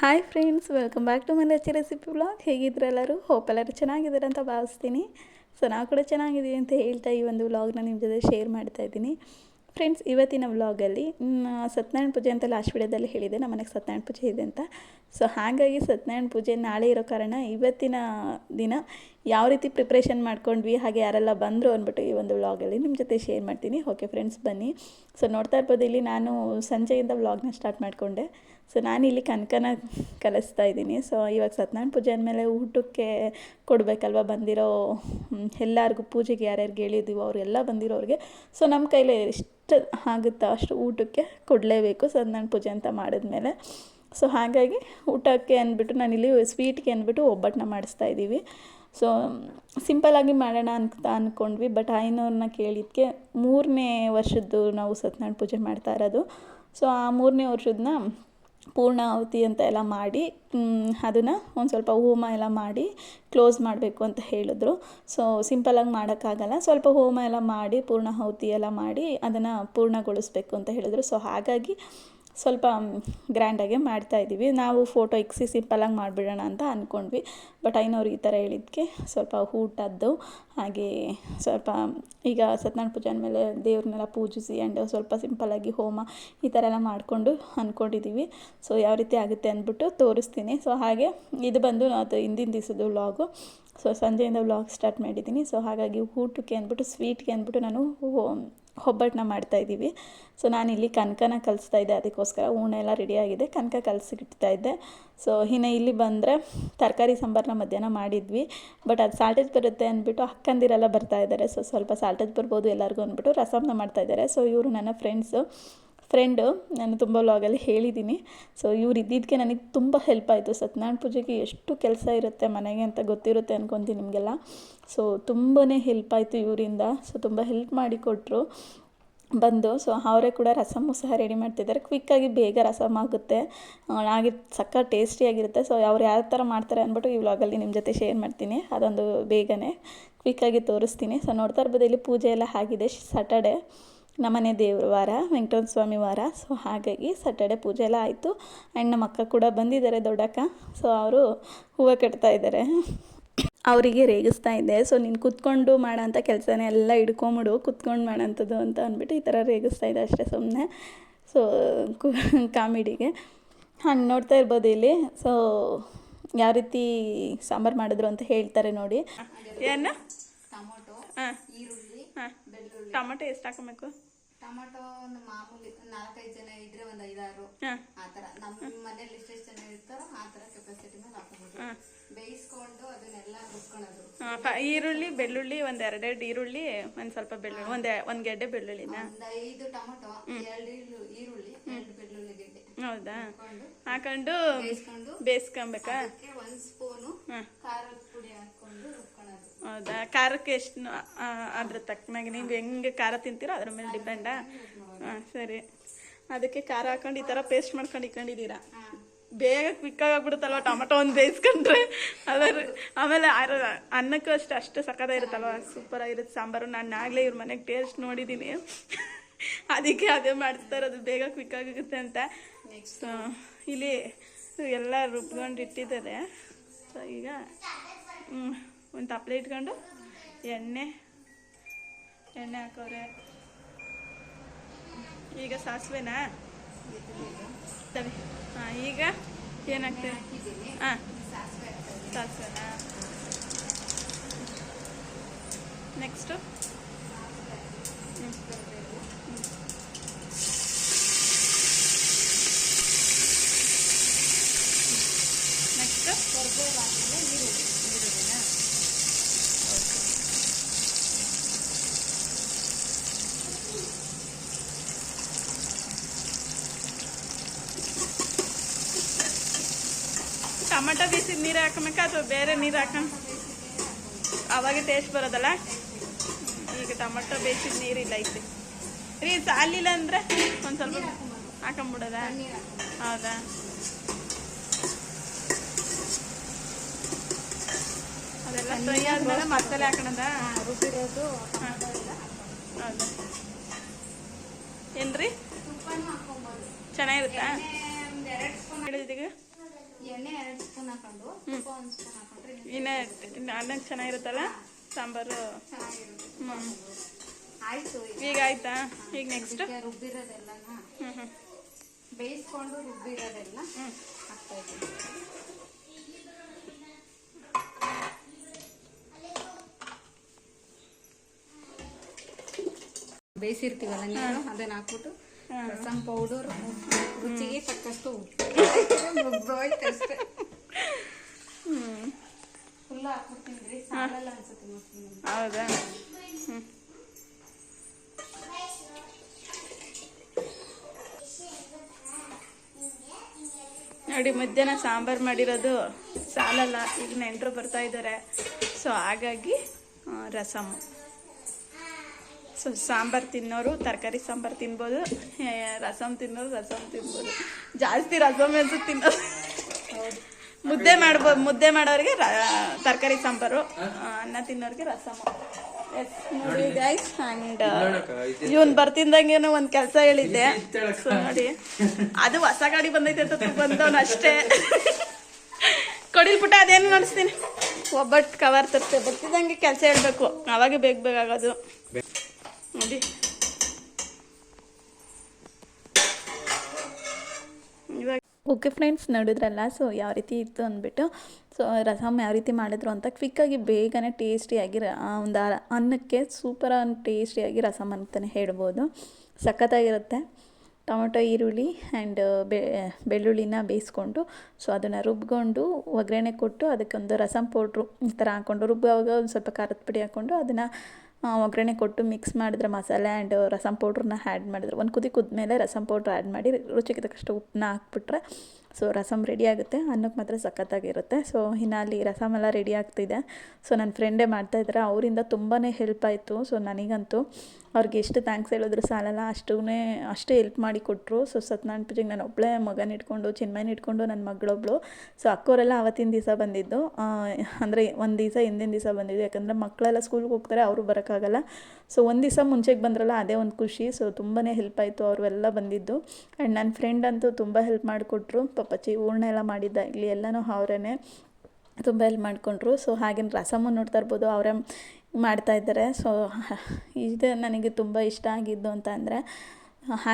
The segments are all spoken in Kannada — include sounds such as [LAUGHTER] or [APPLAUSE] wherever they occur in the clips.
Hi friends welcome back to my ರೆಚಿ recipe blog ಹೇಗಿದ್ರೆ ಎಲ್ಲರೂ? ಹೋಪ್ ಎಲ್ಲರೂ ಚೆನ್ನಾಗಿದ್ದಾರೆ ಅಂತ ಭಾವಿಸ್ತೀನಿ. ಸೊ ನಾವು ಕೂಡ ಚೆನ್ನಾಗಿದ್ದೀವಿ ಅಂತ ಹೇಳ್ತಾ ಈ ಒಂದು ವ್ಲಾಗ್ನ ನಿಮ್ಮ ಜೊತೆ ಶೇರ್ ಮಾಡ್ತಾ ಇದ್ದೀನಿ. ಫ್ರೆಂಡ್ಸ್ ಇವತ್ತಿನ ವ್ಲಾಗಲ್ಲಿ ಸತ್ಯನಾರಾಯಣ ಪೂಜೆ ಅಂತ ಲಾಸ್ಟ್ ವಿಡಿಯೋದಲ್ಲಿ ಹೇಳಿದೆ ನಮ್ಮ ಮನೆಗೆ ಸತ್ಯನಾರಾಯಣ ಪೂಜೆ ಇದೆ ಅಂತ. ಸೊ ಹಾಗಾಗಿ ಸತ್ಯನಾರಾಯಣ ಪೂಜೆ ನಾಳೆ ಇರೋ ಕಾರಣ ಇವತ್ತಿನ ದಿನ ಯಾವ ರೀತಿ ಪ್ರಿಪ್ರೇಷನ್ ಮಾಡ್ಕೊಂಡ್ವಿ, ಹಾಗೆ ಯಾರೆಲ್ಲ ಬಂದರು ಅಂದ್ಬಿಟ್ಟು ಈ ಒಂದು ವ್ಲಾಗಲ್ಲಿ ನಿಮ್ಮ ಜೊತೆ ಶೇರ್ ಮಾಡ್ತೀನಿ. ಓಕೆ ಫ್ರೆಂಡ್ಸ್ ಬನ್ನಿ. ಸೊ ನೋಡ್ತಾ ಇರ್ಬೋದು, ಇಲ್ಲಿ ನಾನು ಸಂಜೆಯಿಂದ ವ್ಲಾಗ್ನ ಸ್ಟಾರ್ಟ್ ಮಾಡಿಕೊಂಡೆ. ಸೊ ಇಲ್ಲಿ ಕನಕನ ಕಲಿಸ್ತಾ ಇದ್ದೀನಿ. ಸೊ ಇವಾಗ ಸತ್ಯನಾರಾಯಣ ಪೂಜೆ ಅಂದಮೇಲೆ ಊಟಕ್ಕೆ ಕೊಡಬೇಕಲ್ವ ಬಂದಿರೋ ಎಲ್ಲರಿಗೂ ಪೂಜೆಗೆ ಯಾರ್ಯಾರಿಗೆ ಹೇಳಿದ್ದೀವೋ ಅವರೆಲ್ಲ ಬಂದಿರೋರಿಗೆ. ಸೊ ನಮ್ಮ ಕೈಲಿ ಎಷ್ಟು ಆಗುತ್ತೋ ಅಷ್ಟು ಊಟಕ್ಕೆ ಕೊಡಲೇಬೇಕು ಸತ್ಯನಾರಾಯಣ ಪೂಜೆ ಅಂತ ಮಾಡಿದ್ಮೇಲೆ. ಸೊ ಹಾಗಾಗಿ ಊಟಕ್ಕೆ ಅಂದ್ಬಿಟ್ಟು ನಾನಿಲ್ಲಿ ಸ್ವೀಟ್ಗೆ ಅಂದ್ಬಿಟ್ಟು ಒಬ್ಬಟ್ಟನ್ನ ಮಾಡಿಸ್ತಾ ಇದ್ದೀವಿ. ಸೊ ಸಿಂಪಲ್ಲಾಗಿ ಮಾಡೋಣ ಅಂತ ಅಂದ್ಕೊಂಡ್ವಿ ಬಟ್ ಆಯ್ನವ್ರನ್ನ ಕೇಳಿದ್ದಕ್ಕೆ ಮೂರನೇ ವರ್ಷದ್ದು ನಾವು ಸತ್ಯನಾರಾಯಣ ಪೂಜೆ ಮಾಡ್ತಾ ಇರೋದು. ಸೊ ಆ ಮೂರನೇ ವರ್ಷದನ್ನ ಪೂರ್ಣಾಹುತಿ ಅಂತ ಎಲ್ಲ ಮಾಡಿ ಅದನ್ನು ಒಂದು ಸ್ವಲ್ಪ ಹೋಮ ಎಲ್ಲ ಮಾಡಿ ಕ್ಲೋಸ್ ಮಾಡಬೇಕು ಅಂತ ಹೇಳಿದ್ರು. ಸೊ ಸಿಂಪಲಾಗಿ ಮಾಡೋಕ್ಕಾಗಲ್ಲ. ಸ್ವಲ್ಪ ಹೋಮ ಎಲ್ಲ ಮಾಡಿ, ಪೂರ್ಣಾಹುತಿ ಎಲ್ಲ ಮಾಡಿ ಅದನ್ನು ಪೂರ್ಣಗೊಳಿಸ್ಬೇಕು ಅಂತ ಹೇಳಿದ್ರು. ಸೊ ಹಾಗಾಗಿ ಸ್ವಲ್ಪ ಗ್ರ್ಯಾಂಡಾಗೆ ಮಾಡ್ತಾ ಇದ್ದೀವಿ. ನಾವು ಫೋಟೋ ಇಕ್ಸಿ ಸಿಂಪಲಾಗಿ ಮಾಡಿಬಿಡೋಣ ಅಂತ ಅಂದ್ಕೊಂಡ್ವಿ ಬಟ್ ಐನವ್ರು ಈ ಥರ ಹೇಳಿದ್ಕೆ ಸ್ವಲ್ಪ ಊಟದ್ದು ಹಾಗೆ ಸ್ವಲ್ಪ, ಈಗ ಸತ್ಯನಾರಾಯಣ ಪೂಜೆ ಅಂದಮೇಲೆ ದೇವ್ರನ್ನೆಲ್ಲ ಪೂಜಿಸಿ ಆ್ಯಂಡ್ ಸ್ವಲ್ಪ ಸಿಂಪಲ್ಲಾಗಿ ಹೋಮ ಈ ಥರ ಎಲ್ಲ ಮಾಡಿಕೊಂಡು ಅಂದ್ಕೊಂಡಿದ್ದೀವಿ ಸೊ ಯಾವ ರೀತಿ ಆಗುತ್ತೆ ಅಂದ್ಬಿಟ್ಟು ತೋರಿಸ್ತೀನಿ. ಸೊ ಹಾಗೆ ಇದು ಬಂದು ಅದು ಹಿಂದಿನ ದಿವಸದ ವ್ಲಾಗು ಸೊ ಸಂಜೆಯಿಂದ ವ್ಲಾಗ್ ಸ್ಟಾರ್ಟ್ ಮಾಡಿದ್ದೀನಿ. ಸೊ ಹಾಗಾಗಿ ಊಟಕ್ಕೆ ಅಂದ್ಬಿಟ್ಟು ಸ್ವೀಟ್ಗೆ ಅಂದ್ಬಿಟ್ಟು ನಾನು ಒಬ್ಬಟ್ಟನ್ನ ಮಾಡ್ತಾಯಿದ್ದೀವಿ ಸೊ ನಾನಿಲ್ಲಿ ಕನಕನ ಕಲಿಸ್ತಾ ಇದ್ದೆ. ಅದಕ್ಕೋಸ್ಕರ ಹೂಣೆ ಎಲ್ಲ ರೆಡಿಯಾಗಿದೆ ಕನಕ ಕಲಸಿಡ್ತಾ ಇದ್ದೆ. ಸೊ ಇನ್ನು ಇಲ್ಲಿ ಬಂದರೆ ತರಕಾರಿ ಸಾಂಬಾರನ್ನ ಮಧ್ಯಾಹ್ನ ಮಾಡಿದ್ವಿ. ಬಟ್ ಅದು ಸಾಲ್ಟೇಜ್ ಬರುತ್ತೆ ಅಂದ್ಬಿಟ್ಟು ಅಕ್ಕಂದಿರೆಲ್ಲ ಬರ್ತಾ ಇದ್ದಾರೆ. ಸೊ ಸ್ವಲ್ಪ ಸಾಲ್ಟೇಜ್ ಬರ್ಬೋದು ಎಲ್ಲರಿಗೂ ಅಂದ್ಬಿಟ್ಟು ರಸಮ್ನ ಮಾಡ್ತಾ ಇದ್ದಾರೆ. ಸೊ ಇವರು ನನ್ನ ಫ್ರೆಂಡ್ಸು ಫ್ರೆಂಡು ನಾನು ತುಂಬ ವ್ಲಾಗಲ್ಲಿ ಹೇಳಿದ್ದೀನಿ. ಸೊ ಇವ್ರು ಇದ್ದಿದ್ದಕ್ಕೆ ನನಗೆ ತುಂಬ ಹೆಲ್ಪ್ ಆಯಿತು. ಸತ್ಯನಾರಾಯಣ ಪೂಜೆಗೆ ಎಷ್ಟು ಕೆಲಸ ಇರುತ್ತೆ ಮನೆಗೆ ಅಂತ ಗೊತ್ತಿರುತ್ತೆ ಅನ್ಕೊತೀನಿ ನಿಮಗೆಲ್ಲ. ಸೊ ತುಂಬಾ ಹೆಲ್ಪ್ ಆಯಿತು ಇವರಿಂದ. ಸೊ ತುಂಬ ಹೆಲ್ಪ್ ಮಾಡಿ ಕೊಟ್ಟರು ಬಂದು ಸೊ ಅವರೇ ಕೂಡ ರಸಮು ಸಹ ರೆಡಿ ಮಾಡ್ತಿದ್ದಾರೆ. ಕ್ವಿಕ್ಕಾಗಿ ಬೇಗ ರಸಮ್ ಆಗುತ್ತೆ. ಆಗಿ ಸಕ್ಕ ಟೇಸ್ಟಿಯಾಗಿರುತ್ತೆ ಸೊ ಅವ್ರು ಯಾವ ಥರ ಮಾಡ್ತಾರೆ ಅಂದ್ಬಿಟ್ಟು ಈ ವ್ಲಾಗಲ್ಲಿ ನಿಮ್ಮ ಜೊತೆ ಶೇರ್ ಮಾಡ್ತೀನಿ. ಅದೊಂದು ಬೇಗನೆ. ಕ್ವಿಕ್ಕಾಗಿ ತೋರಿಸ್ತೀನಿ. ಸೊ ನೋಡ್ತಾ ಇರ್ಬೋದು, ಇಲ್ಲಿ ಪೂಜೆ ಎಲ್ಲ ಆಗಿದೆ. ಸ್ಯಾಟರ್ಡೆ ನಮ್ಮನೆ ದೇವ್ರ ವಾರ ವೆಂಕಟೇಶ್ವರ ಸ್ವಾಮಿ ವಾರ. ಸೊ ಹಾಗಾಗಿ ಸ್ಯಾಟರ್ಡೆ ಪೂಜೆ ಎಲ್ಲ ಆಯಿತು. ಆ್ಯಂಡ್ ನಮ್ಮ ಅಕ್ಕ ಕೂಡ ಬಂದಿದ್ದಾರೆ ದೊಡ್ಡಕ್ಕ. ಸೊ ಅವರು ಹೂವು ಕಟ್ತಾ ಇದ್ದಾರೆ. ಅವರಿಗೆ ರೇಗಿಸ್ತಾ ಇದ್ದೆ. ಸೊ ನೀನು ಕುತ್ಕೊಂಡು ಮಾಡೋಂಥ ಕೆಲಸನೇ ಎಲ್ಲ ಹಿಡ್ಕೊಂಬಿಡು. ಕುತ್ಕೊಂಡು ಮಾಡೋಂಥದ್ದು ಅಂತ ಅಂದ್ಬಿಟ್ಟು ಈ ಥರ ರೇಗಿಸ್ತಾ ಇದ್ದೆ ಅಷ್ಟೇ ಸುಮ್ಮನೆ ಸೊ ಕಾಮಿಡಿಗೆ. ಹಂಗೆ ನೋಡ್ತಾ ಇರ್ಬೋದು ಇಲ್ಲಿ. ಸೊ ಯಾವ ರೀತಿ ಸಾಂಬಾರು ಮಾಡಿದ್ರು ಅಂತ ಹೇಳ್ತಾರೆ ನೋಡಿ. ಏನು? ಟೊಮೊಟೊ ಹಾಂ ಈರುಳ್ಳಿ ಹಾಂ ಬೆಳ್ಳುಳ್ಳಿ ಟೊಮೆಟೊ ಎಷ್ಟು ಹಾಕಬೇಕು? ಟೊಮೊಟೊ ಒಂದು ಮಾಮೂಲಿ ನಾಲ್ಕೈದು ಜನ ಇದ್ರೆ ಒಂದು ಐದಾರು. ಆತರ ನಮ್ಮ ಮನೇಲಿ ಎಷ್ಟೆಷ್ಟು ಜನ ಇರ್ತಾರೋ ಆ ತರ ಕೆಪಾಸಿಟಿ ಮೇಲೆ ಹಾಕೋಬಹುದು ಬೇಯಿಸ್ಕೊಂಡು ಅದನ್ನೆಲ್ಲ ರುಬ್ಕೊಳ್ಳೋದು. ಈರುಳ್ಳಿ ಬೆಳ್ಳುಳ್ಳಿ ಒಂದು ಎರಡೆರಡು ಈರುಳ್ಳಿ ಒಂದ್ ಸ್ವಲ್ಪ ಬೆಳ್ಳುಳ್ಳಿ ಒಂದ್ ಒಂದು ಗೆಡ್ಡೆ ಬೆಳ್ಳುಳ್ಳಿನ? ಒಂದು ಐದು ಟೊಮೆಟೊ ಎರಡು ಈರುಳ್ಳಿ ಎರಡು ಬೆಳ್ಳುಳ್ಳಿ ಗೆಡ್ಡೆ. ಹೌದಾ? ಹಾಕೊಂಡು ಬೇಯಿಸ್ಕೊಂಡು ಬೇಯಿಸ್ಕೊಬೇಕಾ? ಒಂದ್ ಸ್ಪೂನು ಖಾರದ ಪುಡಿ ಹಾಕೊಂಡು ಹೌದಾ? ಖಾರಕ್ಕೆ ಎಷ್ಟು ಅದ್ರ ತಕ್ಕನಾಗಿ ನೀವು ಹೆಂಗೆ ಖಾರ ತಿಂತೀರೋ ಅದ್ರ ಮೇಲೆ ಡಿಪೆಂಡಾ ಹಾಂ ಸರಿ. ಅದಕ್ಕೆ ಖಾರ ಹಾಕೊಂಡು ಈ ಥರ ಪೇಸ್ಟ್ ಮಾಡ್ಕೊಂಡು ಇಟ್ಕೊಂಡಿದ್ದೀರಾ. ಬೇಗ ಕ್ವಿಕ್ಕಾಗಿ ಆಗ್ಬಿಡುತ್ತಲ್ವ ಟೊಮೊಟೊ ಒಂದು ಬೇಯಿಸ್ಕೊಂಡ್ರೆ? ಅದರ ಆಮೇಲೆ ಅನ್ನಕ್ಕೂ ಅಷ್ಟು ಅಷ್ಟು ಸೂಪರ್ ಸೂಪರಾಗಿರುತ್ತೆ ಸಾಂಬಾರು. ನಾನು ಆಗಲೇ ಇವ್ರ ಮನೆಗೆ ಟೇಸ್ಟ್ ನೋಡಿದ್ದೀನಿ ಅದಕ್ಕೆ ಅದೇ ಮಾಡಿಸ್ತಾ ಇರೋದು. ಬೇಗ ಕ್ವಿಕ್ ಆಗುತ್ತೆ ಅಂತ. ಸೊ ಇಲ್ಲಿ ಎಲ್ಲ ರುಬ್ಕೊಂಡು ಇಟ್ಟಿದ್ದಾರೆ ಸೊ ಈಗ ಒಂದು ತಪ್ಪಲೆ ಇಟ್ಕೊಂಡು ಎಣ್ಣೆ ಎಣ್ಣೆ ಹಾಕೋರೆ. ಈಗ ಸಾಸಿವೆನಾ? ಸರಿ ಹಾಂ, ಈಗ ಏನಾಗ್ತದೆ? ಹಾಂ, ಸಾಸಿವೆನಾ? ನೆಕ್ಸ್ಟು ನೆಕ್ಸ್ಟ್ ಕರ್ಬೇವು ಹಾಕಿದ್ರೆ ಈರುಳ್ಳಿ ಈರುಳ್ಳಿನಾ ಓಕೆ ಟೊಮಟೊ ಬೇಯಿಸಿದ ನೀರು ಹಾಕಬೇಕಾ ಅಥವಾ ಬೇರೆ ನೀರು ಹಾಕೊಂಡು ಅವಾಗ ಟೇಸ್ಟ್ ಬರೋದಲ್ಲ? ಈಗ ಟೊಮೆಟೊ ಬೇಯಿಸಿದ ನೀರಿಲ್ಲ ಐತೆ ರೀ ಸಾಲಿಲ್ಲ ಅಂದರೆ ಒಂದು ಸ್ವಲ್ಪ ಹಾಕೊಂಬಿಡೋದ? ಹೌದಾ? ಅದೆಲ್ಲ ಫ್ರೈ ಆದ್ಮೇಲೆ ಮಸಾಲೆ ಹಾಕೋಣದ? ರುಬ್ಬಿರೋದು ಹೌದಾ? ಏನ್ರಿ? ಚೆನ್ನಾಗಿರುತ್ತಾ? ಎಣ್ಣೆ ಎರಡ್ ಸ್ಪೂನ್ ಹಾಕೊಂಡು ತುಪ್ಪ ಒಂದು ಸ್ಪೂನ್ ಹಾಕೊಂಡ್ರೆ ಇನ್ನೂ ಇನ್ನೇ ಇನ್ನು ಅನ್ನಕ್ಕೆ ಚೆನ್ನಾಗಿರುತ್ತಲ್ಲ? ಸಾಂಬಾರು. ಹ್ಞೂ ಆಯ್ತು ಈಗ ಆಯ್ತಾ? ಈಗ ನೆಕ್ಸ್ಟ್ ಬೇಯಿಸ್ಕೊಂಡು ರುಬ್ಬಿರೋದೆಲ್ಲ ಹ್ಞೂ ಹಾಕ್ತಾ ಇದ್ದೀನಿ. ಬೇಯಿಸಿರ್ತೀವಲ್ಲ ನೀರು ಅದನ್ನ ಹಾಕ್ಬಿಟ್ಟು ರಸಂ ಪೌಡರ್ ರುಚಿಗೆ ತಕ್ಕಷ್ಟು ಉಪ್ಪು. ರುಬ್ಬೋಯ್ತು ಅಷ್ಟೇ. ಹ್ಞೂ ಫುಲ್ ಹಾಕ್ಬಿಡ್ತೀನಿ ಸಾಲಲ್ಲ ಅನ್ಸುತ್ತೆ ಹೌದಾ? ನೋಡಿ ಮಧ್ಯಾಹ್ನ ಸಾಂಬಾರು ಮಾಡಿರೋದು ಸಾಲಲ್ಲ. ಈಗ ನೆಂಟರು ಬರ್ತಾ ಇದ್ದಾರೆ. ಸೊ ಹಾಗಾಗಿ ಆ, ರಸಮ್ ಸೊ ಸಾಂಬಾರು ತಿನ್ನೋರು ತರಕಾರಿ ಸಾಂಬಾರು ತಿನ್ಬೋದು ರಸಮ್ ತಿನ್ನೋರು ರಸಮ್ ತಿನ್ಬೋದು. ಜಾಸ್ತಿ ರಸಮ್ ಅನ್ಸುತ್ತೆ ತಿನ್ನೋದು ಮುದ್ದೆ ಮಾಡ್ಬೋದು ಮುದ್ದೆ ಮಾಡೋರಿಗೆ ತರಕಾರಿ ಸಾಂಬಾರು ಅನ್ನ ತಿನ್ನೋರಿಗೆ ರಸಮ್ ಎಸ್ ನೋಡಿ ಗೈಸ್ ಅಂಡ್ ಇವನ್ ಬರ್ತಿದ್ದಂಗೇನು ಒಂದು ಕೆಲಸ ಹೇಳಿದ್ದೆ. ಸೊ ನೋಡಿ. [LAUGHS] ಅದು ಹೊಸ ಗಾಡಿ ಬಂದೈತೆ ಅಂತ ಬಂದವನು ಅಷ್ಟೇ. ಕೊಡಿಲ್ ಪುಟ ಅದೇನು ನಡೆಸ್ತೀನಿ ಒಬ್ಬಟ್ಟು ಕವರ್ ತರ್ತೆ. ಬರ್ತಿದ್ದಂಗೆ ಕೆಲಸ ಹೇಳ್ಬೇಕು. ಅವಾಗೆ ಬೇಗ ಬೇಗ ಆಗೋದು. ನೋಡಿ. ಇವಾಗ ಓಕೆ ಫ್ರೆಂಡ್ಸ್ ನೋಡಿದ್ರಲ್ಲ? ಸೊ ಯಾವ ರೀತಿ ಇತ್ತು ಅಂದ್ಬಿಟ್ಟು ಸೊ ರಸಮ್ ಯಾವ ರೀತಿ ಮಾಡಿದ್ರು ಅಂತ ಕ್ವಿಕ್ಕಾಗಿ ಬೇಗನೆ ಟೇಸ್ಟಿಯಾಗಿ ಒಂದು ಅನ್ನಕ್ಕೆ ಸೂಪರ್ ಟೇಸ್ಟಿಯಾಗಿ ರಸಮ್ ಅಂತಲೇ ಹೇಳ್ಬೋದು. ಸಖತ್ತಾಗಿರುತ್ತೆ. ಟೊಮೊಟೊ, ಈರುಳ್ಳಿ ಆ್ಯಂಡ್ ಬೆ, ಬೆಳ್ಳುಳ್ಳಿನ ಬೇಯಿಸ್ಕೊಂಡು ಸೊ ಅದನ್ನು ರುಬ್ಕೊಂಡು, ಒಗ್ಗರಣೆ ಕೊಟ್ಟು ಅದಕ್ಕೊಂದು ರಸಮ್ ಪೌಡ್ರು ಈ ಥರ ಹಾಕ್ಕೊಂಡು ರುಬ್ಬುವಾಗ ಒಂದು ಸ್ವಲ್ಪ ಖಾರದ ಪುಡಿ ಹಾಕ್ಕೊಂಡು ಅದನ್ನು ಒಗ್ಗರಣೆ ಕೊಟ್ಟು ಮಿಕ್ಸ್ ಮಾಡಿದ್ರೆ ಮಸಾಲೆ ಆ್ಯಂಡ್ ರಸಮ್ ಪೌಡ್ರನ್ನ ಆ್ಯಡ್ ಮಾಡಿದ್ರೆ ಒಂದು ಕುದಿ ಕುದ್ಮೇಲೆ ರಸಮ್ ಪೌಡ್ರ್ ಆ್ಯಡ್ ಮಾಡಿ ರುಚಿಗೆ ತಕ್ಕಷ್ಟು ಉಪ್ಪನ್ನ ಹಾಕ್ಬಿಟ್ರೆ ಸೊ ರಸಮ್ ರೆಡಿ ಆಗುತ್ತೆ. ಅನ್ನಕ್ಕೆ ಮಾತ್ರ ಸಖತ್ತಾಗಿರುತ್ತೆ. ಸೊ ಇನ್ನು ಅಲ್ಲಿ ರಸಮ್ ಎಲ್ಲ ರೆಡಿ ಆಗ್ತಿದೆ ಸೊ ನನ್ನ ಫ್ರೆಂಡೇ ಮಾಡ್ತಾಯಿದ್ದಾರೆ ಅವರಿಂದ ತುಂಬಾ ಹೆಲ್ಪ್ ಆಯಿತು. ಸೊ ನನಗಂತೂ ಅವ್ರಿಗೆ ಎಷ್ಟು ಥ್ಯಾಂಕ್ಸ್ ಹೇಳಿದ್ರು ಸಾಲಲ್ಲ. ಅಷ್ಟೂ ಅಷ್ಟೇ ಹೆಲ್ಪ್ ಮಾಡಿ ಕೊಟ್ಟರು ಸೊ ಸತ್ಯನಾರಾಯಣ ಪೂಜೆಗೆ ನಾನು ಒಬ್ಬಳೇ ಮಗನ ಇಟ್ಕೊಂಡು, ಚಿನ್ಮಯನ ಇಟ್ಕೊಂಡು ನನ್ನ ಮಗಳೊಬ್ಳು. ಸೊ ಅಕ್ಕೋರೆಲ್ಲ ಅವತ್ತಿನ ದಿವಸ ಬಂದಿದ್ದು. ಅಂದರೆ ಒಂದು ದಿವಸ ಹಿಂದಿನ ದಿವಸ ಬಂದಿದ್ದು. ಯಾಕಂದರೆ ಮಕ್ಕಳೆಲ್ಲ ಸ್ಕೂಲ್ಗೆ ಹೋಗ್ತಾರೆ, ಅವರು ಬರೋಕ್ಕಾಗಲ್ಲ. ಸೊ ಒಂದು ದಿವಸ ಮುಂಚೆಗೆ ಬಂದ್ರಲ್ಲ, ಅದೇ ಒಂದು ಖುಷಿ. ಸೊ ತುಂಬಾ ಹೆಲ್ಪ್ ಆಯಿತು. ಅವರೆಲ್ಲ ಬಂದಿದ್ದು. ಆ್ಯಂಡ್ ನನ್ನ ಫ್ರೆಂಡ್ ಅಂತೂ ತುಂಬ ಹೆಲ್ಪ್ ಮಾಡಿಕೊಟ್ರು. ಪಪ್ಪಚ್ಚಿ ಹೂರ್ಣ ಎಲ್ಲ ಮಾಡಿದ್ದ. ಇಲ್ಲಿ ಎಲ್ಲನೂ ಅವರೇ ತುಂಬ ಹೆಲ್ಪ್ ಮಾಡಿಕೊಂಡ್ರು. ಸೊ ಹಾಗೆ ರಸಮು ನೋಡ್ತಾ ಇರ್ಬೋದು. ಅವರೇ ಮಾಡ್ತಾ ಇದ್ದಾರೆ. ಸೊ ಇದು ನನಗೆ ತುಂಬ ಇಷ್ಟ ಆಗಿದ್ದು ಅಂತ ಅಂದರೆ,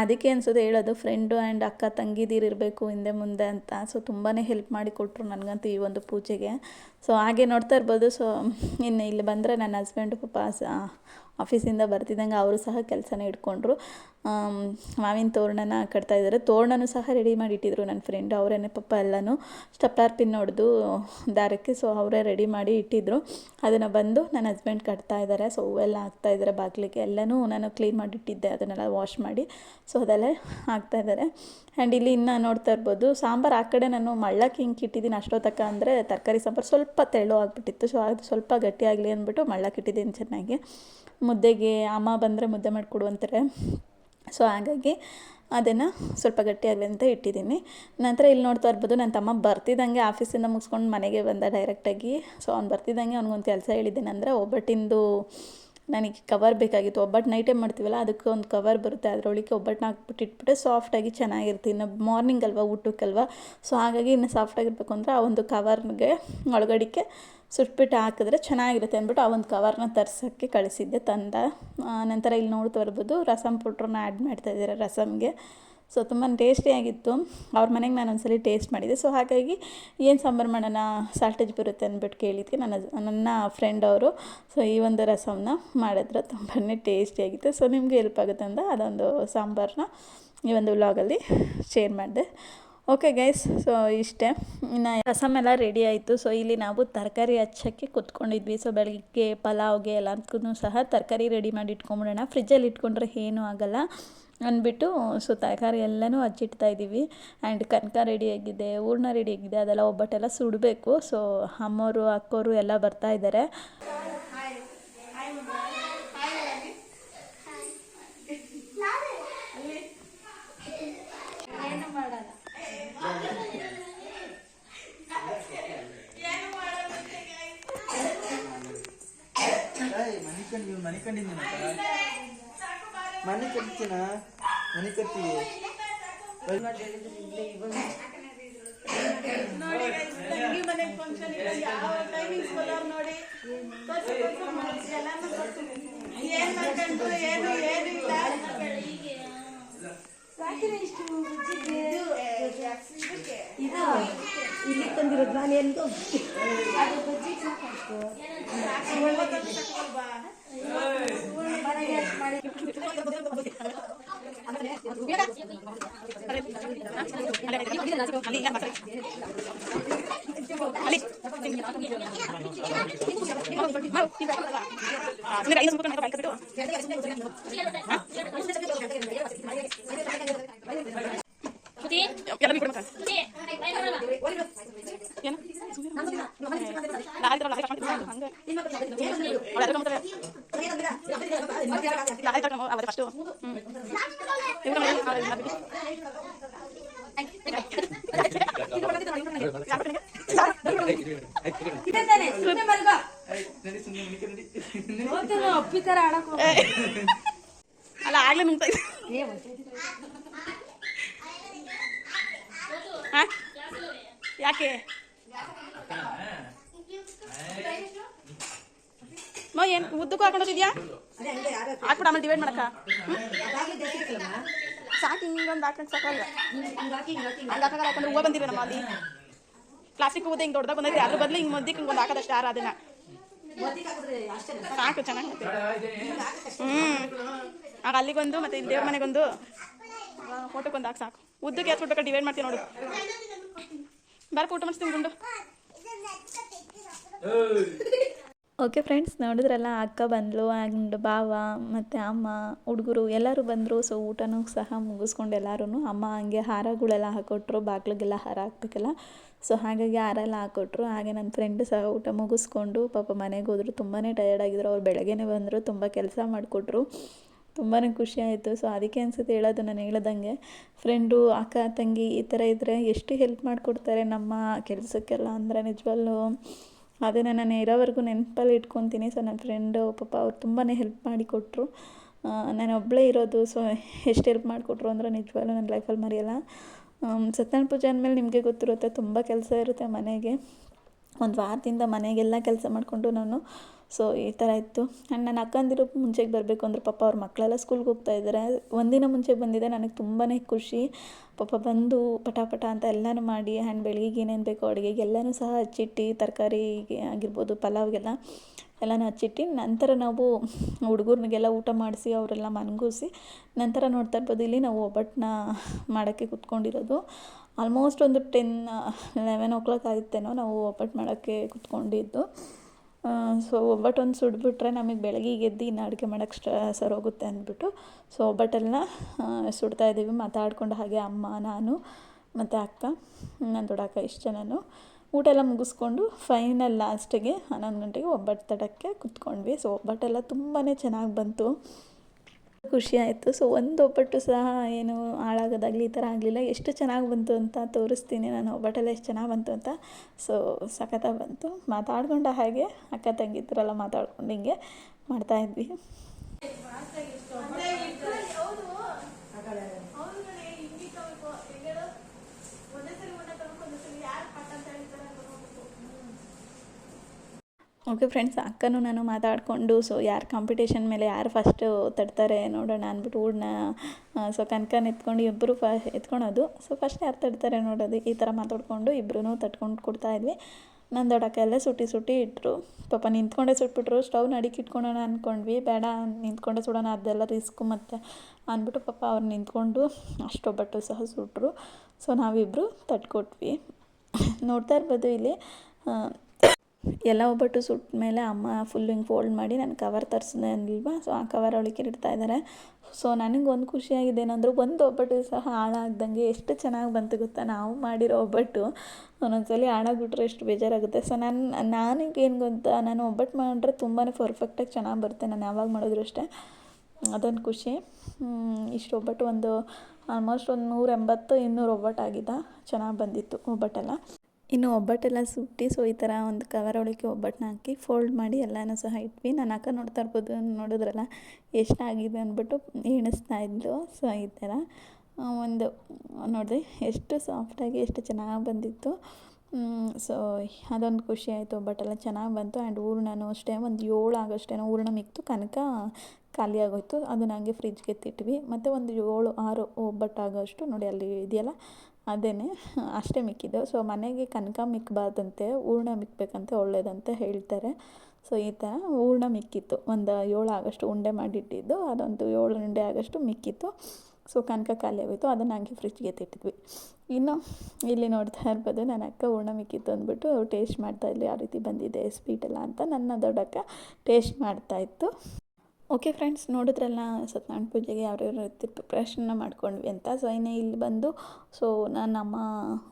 ಅದಕ್ಕೆ ಅನ್ಸೋದು ಹೇಳೋದು ಫ್ರೆಂಡು ಆ್ಯಂಡ್ ಅಕ್ಕ ತಂಗಿದೀರಿ ಇರಬೇಕು ಹಿಂದೆ ಮುಂದೆ ಅಂತ. ಸೊ ತುಂಬಾ ಹೆಲ್ಪ್ ಮಾಡಿ ಕೊಟ್ಟರು ನನಗಂತೂ ಈ ಒಂದು ಪೂಜೆಗೆ. ಸೊ ಹಾಗೆ ನೋಡ್ತಾ ಇರ್ಬೋದು. ಸೊ ಇನ್ನು ಇಲ್ಲಿ ಬಂದರೆ ನನ್ನ ಹಸ್ಬೆಂಡು ಪಾಪ ಆಫೀಸಿಂದ ಬರ್ತಿದ್ದಂಗೆ ಅವರು ಸಹ ಕೆಲಸನ ಇಟ್ಕೊಂಡ್ರು. ಮಾವಿನ ತೋರಣನ ಕಟ್ತಾ ಇದ್ದಾರೆ. ತೋರಣನೂ ಸಹ ರೆಡಿ ಮಾಡಿ ಇಟ್ಟಿದ್ರು ನನ್ನ ಫ್ರೆಂಡ್ ಅವರೇನೆ ಪಪ್ಪ ಎಲ್ಲನೂ ಸ್ಟಪ್ಲಾರ್ ಪಿನ್ ಹೊಡೆದು ದಾರಕ್ಕೆ ಸೊ ಅವರೇ ರೆಡಿ ಮಾಡಿ ಇಟ್ಟಿದ್ರು. ಅದನ್ನು ಬಂದು ನನ್ನ ಹಸ್ಬೆಂಡ್ ಕಟ್ತಾ ಇದ್ದಾರೆ ಸೊ ಹೂವೆಲ್ಲ ಹಾಕ್ತಾ ಇದ್ದಾರೆ ಬಾಗಿಲಿಗೆ. ಎಲ್ಲನೂ ನಾನು ಕ್ಲೀನ್ ಮಾಡಿಟ್ಟಿದ್ದೆ. ಅದನ್ನೆಲ್ಲ ವಾಶ್ ಮಾಡಿ. ಸೊ ಅದೆಲ್ಲ ಹಾಕ್ತಾ ಇದ್ದಾರೆ ಆ್ಯಂಡ್ ಇಲ್ಲಿ ಇನ್ನು ನೋಡ್ತಾ ಇರ್ಬೋದು, ಸಾಂಬಾರು ಆ ಕಡೆ ನಾನು ಮಳ್ಳಕ್ಕೆ ಹಿಂಗೆ ಇಟ್ಟಿದ್ದೀನಿ. ಅಷ್ಟೊತ್ತಕ್ಕ ಅಂದರೆ ತರಕಾರಿ ಸಾಂಬಾರು ಸ್ವಲ್ಪ ತೆಳು ಆಗಿಬಿಟ್ಟಿತ್ತು. ಸೊ ಅದು ಸ್ವಲ್ಪ ಗಟ್ಟಿಯಾಗಲಿ ಅಂದ್ಬಿಟ್ಟು ಮಳ್ಳಕ್ಕೆ ಇಟ್ಟಿದ್ದೀನಿ ಚೆನ್ನಾಗಿ. ಮುದ್ದೆಗೆ ಅಮ್ಮ ಬಂದರೆ ಮುದ್ದೆ ಮಾಡಿಕೊಡು ಅಂತಾರೆ. ಸೊ ಹಾಗಾಗಿ ಅದನ್ನು ಸ್ವಲ್ಪ ಗಟ್ಟಿಯಾಗಲಿ ಅಂತ ಇಟ್ಟಿದ್ದೀನಿ. ನಂತರ ಇಲ್ಲಿ ನೋಡ್ತಾ ಇರ್ಬೋದು ನನ್ನ ತಮ್ಮ ಬರ್ತಿದ್ದಂಗೆ ಆಫೀಸಿಂದ ಮುಗಿಸ್ಕೊಂಡು ಮನೆಗೆ ಬಂದ ಡೈರೆಕ್ಟಾಗಿ ಸೊ ಅವ್ನು ಬರ್ತಿದ್ದಂಗೆ ಅವ್ನಿಗೊಂದು ಕೆಲಸ ಹೇಳಿದ್ದೇನೆಂದರೆ ಒಬ್ಬಟ್ಟಿಂದು ನನಗೆ ಕವರ್ ಬೇಕಾಗಿತ್ತು. ಒಬ್ಬಟ್ಟು ನೈಟೇ ಮಾಡ್ತೀವಲ್ಲ, ಅದಕ್ಕೆ ಒಂದು ಕವರ್ ಬರುತ್ತೆ. ಅದರೊಳಗೆ ಒಬ್ಬಟ್ಟನ್ನ ಹಾಕ್ಬಿಟ್ಟು ಇಟ್ಬಿಟ್ಟು ಸಾಫ್ಟಾಗಿ ಚೆನ್ನಾಗಿರುತ್ತೆ. ಇನ್ನು ಮಾರ್ನಿಂಗ್ ಅಲ್ವಾ, ಊಟಕ್ಕಲ್ವಾ. ಸೊ ಹಾಗಾಗಿ ಇನ್ನು ಸಾಫ್ಟಾಗಿರ್ಬೇಕು ಅಂದರೆ ಆ ಒಂದು ಕವರ್ಗೆ ಒಳಗಡಿಕೆ ಸುಟ್ಬಿಟ್ಟು ಹಾಕಿದ್ರೆ ಚೆನ್ನಾಗಿರುತ್ತೆ ಅಂದ್ಬಿಟ್ಟು ಆ ಒಂದು ಕವರ್ನ ತರ್ಸೋಕ್ಕೆ ಕಳಿಸಿದ್ದೆ ತಂದ. ನಂತರ ಇಲ್ಲಿ ನೋಡ್ತಾ ಬರ್ಬೋದು ರಸಮ್ ಪೌಡ್ರನ್ನ ಆ್ಯಡ್ ಮಾಡ್ತಾಯಿದ್ದಾರೆ ರಸಮ್ಗೆ ಸೊ ತುಂಬ ಟೇಸ್ಟಿಯಾಗಿತ್ತು ಅವ್ರ ಮನೆಗೆ ನಾನು ಒಂದ್ಸಲಿ ಟೇಸ್ಟ್ ಮಾಡಿದ್ದೆ ಸೊ ಹಾಗಾಗಿ ಏನು ಸಾಂಬಾರು ಮಾಡೋಣ? ಸಾಲ್ಟೇಜ್ ಬರುತ್ತೆ ಅಂದ್ಬಿಟ್ಟು ಕೇಳಿದ್ದೆ ನನ್ನ ನನ್ನ ಫ್ರೆಂಡ್ ಅವರು. ಸೊ ಈ ಒಂದು ರಸಮ್ನ ಮಾಡಿದ್ರೆ ತುಂಬಾ ಟೇಸ್ಟಿಯಾಗಿತ್ತು ಸೊ ನಿಮಗೆ ಹೆಲ್ಪ್ ಆಗುತ್ತೆ ಅಂದ ಅದೊಂದು ಸಾಂಬಾರನ್ನ ಈ ಒಂದು ವ್ಲಾಗಲ್ಲಿ ಶೇರ್ ಮಾಡಿದೆ. ಓಕೆ ಗೈಸ್ ಸೊ ಇಷ್ಟೇ. ಇನ್ನು ರಸಮ್ ಎಲ್ಲ ರೆಡಿ ಆಯಿತು. ಸೊ ಇಲ್ಲಿ ನಾವು ತರಕಾರಿ ಹಚ್ಚೋಕ್ಕೆ ಕುತ್ಕೊಂಡಿದ್ವಿ. ಸೊ ಬೆಳಗ್ಗೆ ಪಲಾವ್ಗೆ ಎಲ್ಲದಕ್ಕೂ ಸಹ ತರಕಾರಿ ರೆಡಿ ಮಾಡಿ ಇಟ್ಕೊಂಬಿಡೋಣ. ಫ್ರಿಜ್ಜಲ್ಲಿ ಇಟ್ಕೊಂಡ್ರೆ ಏನೂ ಆಗಲ್ಲ ಅಂದ್ಬಿಟ್ಟು ಸೊ ತರಕಾರಿ ಎಲ್ಲನೂ ಹಚ್ಚಿಡ್ತಾ ಇದ್ದೀವಿ ಆ್ಯಂಡ್ ಕನಕ ರೆಡಿಯಾಗಿದೆ ಹೂರ್ಣ ರೆಡಿಯಾಗಿದೆ ಅದೆಲ್ಲ ಒಬ್ಬಟ್ಟೆಲ್ಲ ಸುಡಬೇಕು. ಸೊ ಅಮ್ಮೋರು, ಅಕ್ಕೋರು ಎಲ್ಲ ಬರ್ತಾ ಇದ್ದಾರೆ ಏನು ಮಾಡಲ್ಲ ಮನೆ ಕಂಡು ನೀವು ಮನೆ ಕಟ್ತೀನ? ಮನೆ ಕಟ್ತೀವಿ ನೋಡಿ ಫಂಕ್ಷನ್ ಇಲ್ಲ ಯಾವ ಟೈಮಿಂಗ್ಸ್ ನೋಡಿ. ಎಲ್ಲಾನು. ಏನ್ ಏನು ಏನು ಇಲ್ಲ. ಇದು? ಇಲ್ಲಿ ತಂದಿರೋದು ನಾನು ಎಂದು ಏನು ಆಡಕ್ ಅಲ್ಲ ಆಗ್ಲೇ ನುಂಗ್ತಾ ಇದ್ದೆ ಹಾ? ಯಾಕೆ ಮ, ಏನು ಉದ್ದಕ್ಕೂ ಹಾಕೊಂಡು ಹೋಗಿದ್ಯಾ? ಹಾಕ್ಬಿಡ, ಆಮೇಲೆ ಡಿವೈಡ್ ಮಾಡಕ್ಕ. ಸಾಕು ಹಿಂಗೊಂದು ಹಾಕೊಂಡು ಸಾಕಲ್ಲ ಹಂಗೆ ಹಾಕಲ್ಲ ಯಾಕಂದ್ರೆ ಹೂವು ಬಂದಿವೆ ನಮ್ಮ ಅಲ್ಲಿ. ಪ್ಲಾಸ್ಟಿಕ್ ಹೂವು ಹಿಂಗೆ ದೊಡ್ಡದಾಗ ಬಂದೈತೆ ಅದ್ರ ಬದಲು ಹಿಂಗೆ ಮದ್ದಿಗೆ ಹಿಂಗೆ ಒಂದು ಹಾಕೋದಷ್ಟು ಯಾರು ಅದನ್ನ. ಸಾಕು, ಚೆನ್ನಾಗಿ ಹ್ಞೂ ಆಗ ಅಲ್ಲಿಗೊಂದು, ಮತ್ತೆ ಇಲ್ಲಿ ದೇವ್ರ ಮನೆಗೊಂದು ಫೋಟೋಕ್ಕೊಂದು ಹಾಕಿ, ಸಾಕು. ಉದ್ದಕ್ಕೆ ಎತ್ಬಿಟ್ಟು ಡಿವೈಡ್ ಮಾಡ್ತೀನಿ ನೋಡು. ಬರ ಊಟ ಮಾಡಿಸ್ತೀನಿ ಗುಂಡು ಓಕೆ ಫ್ರೆಂಡ್ಸ್ ನೋಡಿದ್ರಲ್ಲ, ಅಕ್ಕ ಬಂದಳು ಆ್ಯಂಡ್ ಬಾವ ಮತ್ತು ಅಮ್ಮ, ಹುಡುಗರು ಎಲ್ಲರೂ ಬಂದರು ಸೊ ಊಟನೂ ಸಹ ಮುಗಿಸ್ಕೊಂಡು ಎಲ್ಲರೂ ಅಮ್ಮ ಹಂಗೆ ಹಾರಗಳೆಲ್ಲ ಹಾಕೊಟ್ರು, ಬಾಗ್ಲಿಗೆಲ್ಲ ಹಾರ ಹಾಕ್ಬೇಕಲ್ಲ ಸೊ ಹಾಗಾಗಿ ಹಾರ ಎಲ್ಲ ಹಾಕೊಟ್ರು, ಹಾಗೆ ನನ್ನ ಫ್ರೆಂಡ್ ಸಹ ಊಟ ಮುಗಿಸ್ಕೊಂಡು, ಪಾಪ ಮನೆಗೆ ಹೋದ್ರು ತುಂಬಾ ಟಯರ್ಡ್ ಆಗಿದ್ರು, ಅವ್ರು ಬೆಳಗ್ಗೆನೇ ಬಂದರು, ತುಂಬ ಕೆಲಸ ಮಾಡಿಕೊಟ್ರು ತುಂಬಾ ಖುಷಿ ಆಯಿತು ಸೊ ಅದಕ್ಕೆ ಅನ್ಸುತ್ತೆ ಹೇಳೋದು ನಾನು ಹೇಳ್ದಂಗೆ ಫ್ರೆಂಡು ಅಕ್ಕ, ತಂಗಿ ಈ ಥರ ಇದ್ದರೆ ಎಷ್ಟು ಹೆಲ್ಪ್ ಮಾಡಿಕೊಡ್ತಾರೆ ನಮ್ಮ ಕೆಲಸಕ್ಕೆಲ್ಲ ಅಂದರೆ ನಿಜವಲ್ಲೂ ಅದನ್ನು ನಾನು ಇರೋವರೆಗೂ ನೆನಪಲ್ಲಿ ಇಟ್ಕೊತೀನಿ. ಸೊ, ನನ್ನ ಫ್ರೆಂಡು ಪಾಪ ಅವ್ರು ತುಂಬಾ ಹೆಲ್ಪ್ ಮಾಡಿಕೊಟ್ರು ನಾನು ಒಬ್ಬಳೇ ಇರೋದು, ಸೊ, ಎಷ್ಟು ಹೆಲ್ಪ್ ಮಾಡಿಕೊಟ್ರು ಅಂದರೆ ನಿಜವಾಗ್ಲೂ ನನ್ನ ಲೈಫಲ್ಲಿ ಮರೆಯಲ್ಲ. ಸತ್ಯನಾರಾಯಣ ಪೂಜೆ ಅಂದಮೇಲೆ ನಿಮಗೆ ಗೊತ್ತಿರುತ್ತೆ, ತುಂಬ ಕೆಲಸ ಇರುತ್ತೆ ಮನೆಗೆ. ಒಂದು ವಾರದಿಂದ ಮನೆಗೆಲ್ಲ ಕೆಲಸ ಮಾಡಿಕೊಂಡು ನಾನು ಸೊ ಈ ಥರ ಇತ್ತು. ಆ್ಯಂಡ್ ನನ್ನ ಅಕ್ಕಂದಿರು ಮುಂಚೆಗೆ ಬರಬೇಕು ಅಂದ್ರೆ ಪಾಪ ಅವ್ರ ಮಕ್ಕಳೆಲ್ಲ ಸ್ಕೂಲ್ಗೆ ಹೋಗ್ತಾ ಇದ್ದಾರೆ. ಒಂದಿನ ಮುಂಚೆ ಬಂದಿದೆ, ನನಗೆ ತುಂಬಾ ಖುಷಿ. ಪಾಪ ಬಂದು ಪಟಾಪಟ ಪಟ ಅಂತ ಎಲ್ಲನೂ ಮಾಡಿ, ಆ್ಯಂಡ್ ಬೆಳಗ್ಗೆ ಏನೇನು ಬೇಕೋ ಅಡುಗೆಗೆ ಎಲ್ಲನೂ ಸಹ ಹಚ್ಚಿಟ್ಟು, ತರಕಾರಿಗೆ ಆಗಿರ್ಬೋದು, ಪಲಾವ್ಗೆಲ್ಲ ಎಲ್ಲನೂ ಹಚ್ಚಿಟ್ಟು, ನಂತರ ನಾವು ಹುಡುಗರ್ನಿಗೆಲ್ಲ ಊಟ ಮಾಡಿಸಿ, ಅವರೆಲ್ಲ ಮನ್ಗೂಸಿ, ನಂತರ ನೋಡ್ತಾ ಇರ್ಬೋದು, ಇಲ್ಲಿ ನಾವು ಒಬ್ಬಟ್ಟನ್ನ ಮಾಡೋಕ್ಕೆ ಕುತ್ಕೊಂಡಿರೋದು. ಆಲ್ಮೋಸ್ಟ್ ಒಂದು ಟೆನ್, ಲೆವೆನ್ ಓ ಕ್ಲಾಕ್ ಆಗುತ್ತೇನೋ ನಾವು ಒಬ್ಬಟ್ಟು ಮಾಡೋಕ್ಕೆ ಕುತ್ಕೊಂಡಿದ್ದು. ಸೊ ಒಬ್ಬಟ್ಟು ಒಂದು ಸುಡ್ಬಿಟ್ರೆ ನಮಗೆ ಬೆಳಗ್ಗೆ ಎದ್ದು ಇನ್ನು ಅಡುಗೆ ಮಾಡೋಕ್ಕೆ ಸ್ಟ ಸರೋಗುತ್ತೆ ಅಂದ್ಬಿಟ್ಟು. ಸೊ ಒಬ್ಬಟ್ಟೆಲ್ಲ ಸುಡ್ತಾ ಇದ್ದೀವಿ. ಮಾತಾಡ್ಕೊಂಡು ಹಾಗೆ ಅಮ್ಮ, ನಾನು ಮತ್ತು ಅಕ್ಕ ನನ್ನ ದೊಡ್ಡಕ್ಕ ಇಷ್ಟು ಜನನು. ಊಟ ಎಲ್ಲ ಮುಗಿಸ್ಕೊಂಡು ಫೈನಲ್ ಲಾಸ್ಟಿಗೆ ಹನ್ನೊಂದು ಗಂಟೆಗೆ ಒಬ್ಬಟ್ಟು ತಡಕ್ಕೆ ಕುತ್ಕೊಂಡ್ವಿ. ಸೊ ಒಬ್ಬಟ್ಟೆಲ್ಲ ತುಂಬಾ ಚೆನ್ನಾಗಿ ಬಂತು. ಖುಷಿ ಆಯಿತು. ಸೊ ಒಂದು ಒಬ್ಬಟ್ಟು ಸಹ ಏನು ಹಾಳಾಗೋದಾಗಲಿ ಈ ಥರ ಆಗಲಿಲ್ಲ. ಎಷ್ಟು ಚೆನ್ನಾಗಿ ಬಂತು ಅಂತ ತೋರಿಸ್ತೀನಿ ನಾನು. ಒಬ್ಬಟ್ಟೆಲ್ಲ ಎಷ್ಟು ಚೆನ್ನಾಗಿ ಬಂತು ಅಂತ. ಸೊ ಸಖತ್ತಾಗಿ ಬಂತು. ಮಾತಾಡ್ಕೊಂಡ ಹಾಗೆ ಅಕ್ಕ ತಂಗಿದ್ರೆಲ್ಲ ಮಾತಾಡ್ಕೊಂಡು ಹಿಂಗೆ ಮಾಡ್ತಾಯಿದ್ವಿ ಓಕೆ ಫ್ರೆಂಡ್ಸ್ ಅಕ್ಕನೂ ನಾನು ಮಾತಾಡಿಕೊಂಡು ಸೊ ಯಾರು ಕಾಂಪಿಟೇಷನ್ ಮೇಲೆ ಯಾರು ಫಸ್ಟು ತಡ್ತಾರೆ ನೋಡೋಣ ಅಂದ್ಬಿಟ್ಟು ಊಡನ್ನ ಸೊ ಕನ್ಕನ್ ಎತ್ಕೊಂಡು ಇಬ್ಬರು ಫ ಎತ್ಕೊಳೋದು. ಸೊ ಫಸ್ಟ್ ಯಾರು ತಡ್ತಾರೆ ನೋಡೋದು, ಈ ಥರ ಮಾತಾಡಿಕೊಂಡು ಇಬ್ಬರೂ ತಟ್ಕೊಂಡು ಕೊಡ್ತಾ ಇದ್ವಿ. ನನ್ನ ದೊಡ್ಡಕ್ಕ ಎಲ್ಲ ಸುಟ್ಟಿ ಸುಟ್ಟಿ ಇಟ್ಟರು ಪಾಪ ನಿಂತ್ಕೊಂಡೇ ಸುಟ್ಬಿಟ್ರು ಸ್ಟವ್ ನಡಿಕೆ ಇಟ್ಕೊಳೋಣ ಅಂದ್ಕೊಂಡ್ವಿ ಬೇಡ, ನಿಂತ್ಕೊಂಡೆ ಸುಡೋಣ, ಅದೆಲ್ಲ ರಿಸ್ಕು ಮತ್ತು ಅಂದ್ಬಿಟ್ಟು ಪಾಪ ಅವ್ರು ನಿಂತ್ಕೊಂಡು ಅಷ್ಟೊಬ್ಬಟ್ಟು ಸಹ ಸುಟ್ಟರು ಸೊ ನಾವಿಬ್ಬರು ತಟ್ಕೊಟ್ವಿ. ನೋಡ್ತಾ ಇರ್ಬೋದು ಇಲ್ಲಿ ಎಲ್ಲ ಒಬ್ಬಟ್ಟು ಸುಟ್ಟ ಮೇಲೆ ಅಮ್ಮ ಫುಲ್ ಹಿಂಗೆ ಫೋಲ್ಡ್ ಮಾಡಿ ನಾನು ಕವರ್ ತರಿಸಿದೆ ಅಲ್ವಾ ಸೊ ಆ ಕವರ್ ಒಳಗೆ ಇಡ್ತಾ ಇದ್ದಾರೆ ಸೊ ನನಗೆ ಒಂದು ಖುಷಿಯಾಗಿದೆ ಏನಂದ್ರೆ ಒಂದು ಒಬ್ಬಟ್ಟು ಸಹ ಹಾಳಾಗ್ದಂಗೆ ಎಷ್ಟು ಚೆನ್ನಾಗಿ ಬಂತು ಗೊತ್ತಾ? ನಾವು ಮಾಡಿರೋ ಒಬ್ಬಟ್ಟು. ಒಂದೊಂದ್ಸಲಿ ಹಾಳಾಗ್ಬಿಟ್ರೆ ಎಷ್ಟು ಬೇಜಾರಾಗುತ್ತೆ. ಸೊ ನಾನು, ನನಗೆ ಏನು ಗೊತ್ತಾ? ನಾನು ಒಬ್ಬಟ್ಟು ಮಾಡಿದ್ರೆ ತುಂಬಾ ಪರ್ಫೆಕ್ಟಾಗಿ ಚೆನ್ನಾಗಿ ಬರುತ್ತೆ. ನಾನು ಯಾವಾಗ ಮಾಡಿದ್ರು ಅಷ್ಟೇ. ಅದೊಂದು ಖುಷಿ. ಇಷ್ಟು ಒಬ್ಬಟ್ಟು ಒಂದು ಆಲ್ಮೋಸ್ಟ್ ಒಂದು ನೂರ ಎಂಬತ್ತು ಇನ್ನೂರು ಒಬ್ಬಟ್ಟು ಆಗಿದ್ದ. ಚೆನ್ನಾಗಿ ಬಂದಿತ್ತು ಒಬ್ಬಟ್ಟೆಲ್ಲ. ಇನ್ನು ಒಬ್ಬಟ್ಟೆಲ್ಲ ಸುಟ್ಟು ಸೊ ಈ ಥರ ಒಂದು ಕವರ್ ಒಳಗೆ ಒಬ್ಬಟ್ಟನ್ನ ಹಾಕಿ ಫೋಲ್ಡ್ ಮಾಡಿ ಎಲ್ಲನೂ ಸಹ ಇಟ್ವಿ. ನಾನು ಅಕ್ಕ ನೋಡ್ತಾ ಇರ್ಬೋದು, ನೋಡಿದ್ರಲ್ಲ ಎಷ್ಟಾಗಿದೆ ಅಂದ್ಬಿಟ್ಟು ಎಣಿಸ್ತಾ ಇದ್ಲು. ಸೊ ಈ ಥರ ಒಂದು, ನೋಡಿದೆ ಎಷ್ಟು ಸಾಫ್ಟಾಗಿ ಎಷ್ಟು ಚೆನ್ನಾಗಿ ಬಂದಿತ್ತು. ಸೊ ಅದೊಂದು ಖುಷಿ ಆಯಿತು. ಒಬ್ಬಟ್ಟೆಲ್ಲ ಚೆನ್ನಾಗಿ ಬಂತು. ಆ್ಯಂಡ್ ಹೂರ್ಣನೂ ಅಷ್ಟೇ, ಒಂದು ಏಳು ಆಗೋಷ್ಟೇನೋ ಹೂರ್ಣ ಮಿಕ್ತು ಕನಕ ಖಾಲಿ ಆಗೋಯ್ತು. ಅದನ್ನ ಹಂಗೆ ಫ್ರಿಜ್ಗೆ ಎತ್ತಿಟ್ವಿ. ಮತ್ತು ಒಂದು ಏಳು, ಆರು ಒಬ್ಬಟ್ಟು ಆಗೋಷ್ಟು ನೋಡಿ ಅಲ್ಲಿ ಇದೆಯಲ್ಲ ಅದೇ ಅಷ್ಟೇ ಮಿಕ್ಕಿದ್ದು. ಸೊ ಮನೆಗೆ ಕನಕ ಮಿಕ್ಕಬಾರ್ದಂತೆ ಹೂರ್ಣ ಮಿಕ್ಕಬೇಕಂತೆ ಒಳ್ಳೇದಂತೆ ಹೇಳ್ತಾರೆ. ಸೊ ಈ ಥರ ಹೂರ್ಣ ಮಿಕ್ಕಿತ್ತು. ಒಂದು ಏಳು ಆಗಷ್ಟು ಉಂಡೆ ಮಾಡಿಟ್ಟಿದ್ದು. ಅದೊಂದು ಏಳು ಉಂಡೆ ಆಗಷ್ಟು ಮಿಕ್ಕಿತ್ತು. ಸೊ ಕನಕ ಖಾಲಿ ಆಗೋಯಿತು. ಅದನ್ನು ಹಂಗೆ ಫ್ರಿಜ್ಗೆ ಎತ್ತಿಟ್ಟಿದ್ವಿ. ಇನ್ನು ಇಲ್ಲಿ ನೋಡ್ತಾ ಇರ್ಬೋದು, ನನ್ನ ಅಕ್ಕ ಹೂರ್ಣ ಮಿಕ್ಕಿತ್ತು ಅಂದ್ಬಿಟ್ಟು ಟೇಸ್ಟ್ ಮಾಡ್ತಾ ಇಲ್ಲಿ, ಯಾವ ರೀತಿ ಬಂದಿದೆ ಸ್ವೀಟೆಲ್ಲ ಅಂತ. ನನ್ನ ದೊಡ್ಡಕ್ಕ ಟೇಸ್ಟ್ ಮಾಡ್ತಾಯಿತ್ತು ಓಕೆ ಫ್ರೆಂಡ್ಸ್, ನೋಡಿದ್ರಲ್ಲ, ಸತ್ಯನಾರಾಯಣ ಪೂಜೆಗೆ ಯಾವ್ಯಾವ ರೀತಿ ಪ್ರಿಪ್ರೇಷನ್ನ ಮಾಡ್ಕೊಂಡ್ವಿ ಅಂತ. ಸೊ ಇನ್ನೇ ಇಲ್ಲಿ ಬಂದು ಸೊ ನಾನು ನಮ್ಮ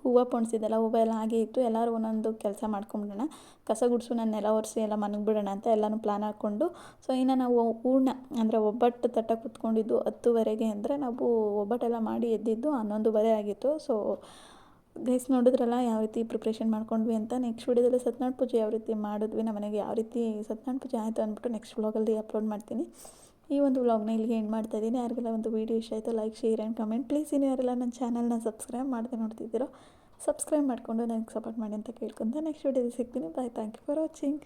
ಹೂವು ಪೊಣ್ಸಿದ್ದೆಲ್ಲ, ಹೂವು ಎಲ್ಲ ಹಾಗೆ ಇತ್ತು. ಎಲ್ಲರೂ ಒಂದೊಂದು ಕೆಲಸ ಮಾಡ್ಕೊಂಬಿಡೋಣ. ಕಸ ಗುಡಿಸು ನಾನು ನೆಲ ಒರೆಸಿ ಎಲ್ಲ ಮನಗ್ಬಿಡೋಣ ಅಂತ ಎಲ್ಲನೂ ಪ್ಲ್ಯಾನ್ ಹಾಕ್ಕೊಂಡು. ಸೊ ಇನ್ನು ನಾವು ಹೂರ್ಣ, ಅಂದರೆ ಒಬ್ಬಟ್ಟು ತಟ್ಟ ಕೂತ್ಕೊಂಡಿದ್ದು ಹತ್ತುವರೆಗೆ ಅಂದರೆ ನಾವು ಒಬ್ಬಟ್ಟೆಲ್ಲ ಮಾಡಿ ಎದ್ದಿದ್ದು ಹನ್ನೊಂದುವರೆ ಆಗಿತ್ತು. ಸೊ ಗೈಸ್ ನೋಡಿದ್ರಲ್ಲ ಯಾವ ರೀತಿ ಪ್ರಿಪ್ರೇಷನ್ ಮಾಡ್ಕೊಂಡ್ವಿ ಅಂತ? ನೆಕ್ಸ್ಟ್ ವೀಡಿಯೋದಲ್ಲಿ ಸತ್ಯನಾರಾಯಣ ಪೂಜೆ ಯಾವ ರೀತಿ ಮಾಡಿದ್ವಿ ನಮ್ಮ ಮನೆಗೆ ಯಾವ ರೀತಿ ಸತ್ಯನಾರಾಯಣ ಪೂಜೆ ಆಯಿತು ಅಂದ್ಬಿಟ್ಟು ನೆಕ್ಸ್ಟ್ ವ್ಲಾಗಲ್ಲಿ ಅಪ್ಲೋಡ್ ಮಾಡ್ತೀನಿ. ಈ ಒಂದು ವ್ಲಾಗ್ನ ಇಲ್ಲಿಗೆ ಎಂಡ್ ಮಾಡ್ತಾ ಇದ್ದೀನಿ. ಯಾರಿಗೆಲ್ಲ ಒಂದು ವೀಡಿಯೋ ಇಷ್ಟ ಆಯಿತು like share and comment please ಇನ್ನು ಯಾರೆಲ್ಲ ನನ್ನ ಚಾನಲ್ನ ಸಬ್ಸ್ಕ್ರೈಬ್ ಮಾಡದೆ ನೋಡ್ತಿದ್ದೀರೋ ಸಬ್ಸ್ಕ್ರೈಬ್ ಮಾಡಿಕೊಂಡು ನನಗೆ ಸಪೋರ್ಟ್ ಮಾಡಿ ಅಂತ ಕೇಳ್ಕೊಂತ ನೆಕ್ಸ್ಟ್ ವೀಡಿಯೋದಲ್ಲಿ ಸಿಗ್ತೀನಿ. Bye thank you for watching